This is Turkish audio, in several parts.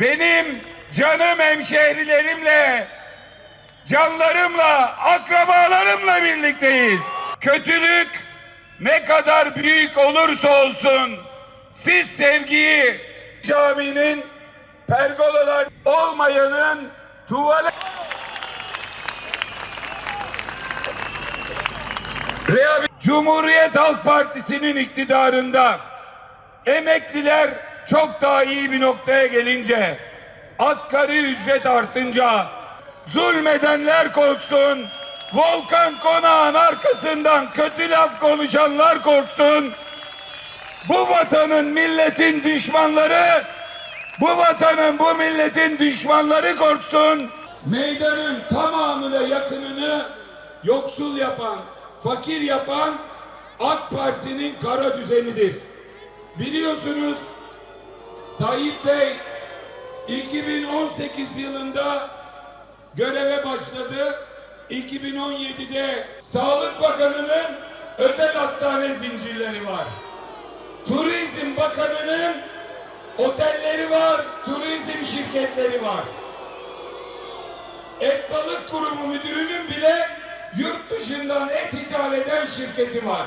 benim canım hemşehrilerimle, canlarımla, akrabalarımla birlikteyiz. Kötülük ne kadar büyük olursa olsun siz sevgiyi caminin pergolalar olmayanın tuvalet Cumhuriyet Halk Partisi'nin iktidarında emekliler çok daha iyi bir noktaya gelince asgari ücret artınca zulmedenler korksun Volkan Konağın arkasından kötü laf konuşanlar korksun bu vatanın milletin düşmanları bu vatanın bu milletin düşmanları korksun meydanın tamamına yakınını yoksul yapan fakir yapan AK Parti'nin kara düzenidir. Biliyorsunuz Tayyip Bey 2018 yılında göreve başladı. 2017'de Sağlık Bakanı'nın özel hastane zincirleri var. Turizm Bakanı'nın otelleri var, turizm şirketleri var. Et Balık Kurumu Müdürü'nün bile yurt dışından et ithal eden şirketi var.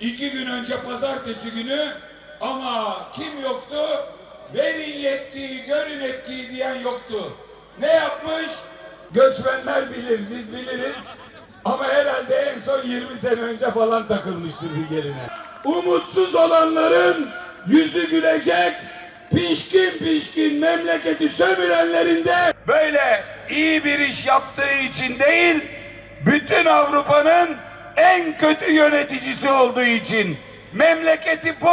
İki gün önce pazartesi günü ama kim yoktu? Verin yetkiyi, görün etkiyi diyen yoktu. Ne yapmış? Göçmenler bilir, biz biliriz. Ama herhalde en son 20 sene önce falan takılmıştır bir geline. Umutsuz olanların yüzü gülecek, pişkin pişkin memleketi sömürenlerin de böyle iyi bir iş yaptığı için değil, bütün Avrupa'nın en kötü yöneticisi olduğu için, memleketi bu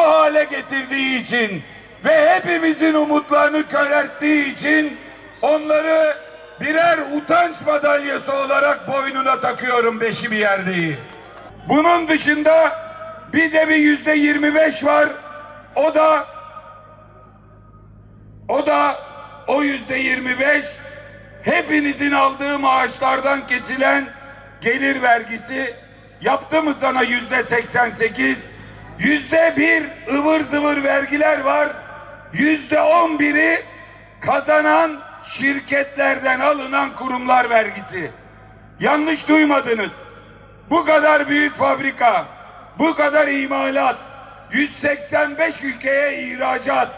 getirdiği için ve hepimizin umutlarını körelttiği için onları birer utanç madalyası olarak boynuna takıyorum beşi bir yerdeyi. Bunun dışında bir de bir yüzde yirmi beş var. O da o da o yüzde yirmi beş hepinizin aldığı maaşlardan kesilen gelir vergisi yaptı mı sana yüzde seksen sekiz? Yüzde bir ıvır zıvır vergiler var. Yüzde on biri kazanan şirketlerden alınan kurumlar vergisi. Yanlış duymadınız. Bu kadar büyük fabrika, bu kadar imalat, 185 ülkeye ihracat.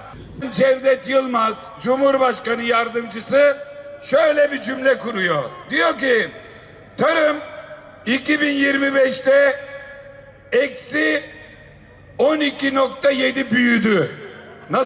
Cevdet Yılmaz, Cumhurbaşkanı Yardımcısı şöyle bir cümle kuruyor. Diyor ki, tarım 2025'te eksi 12.7 büyüdü.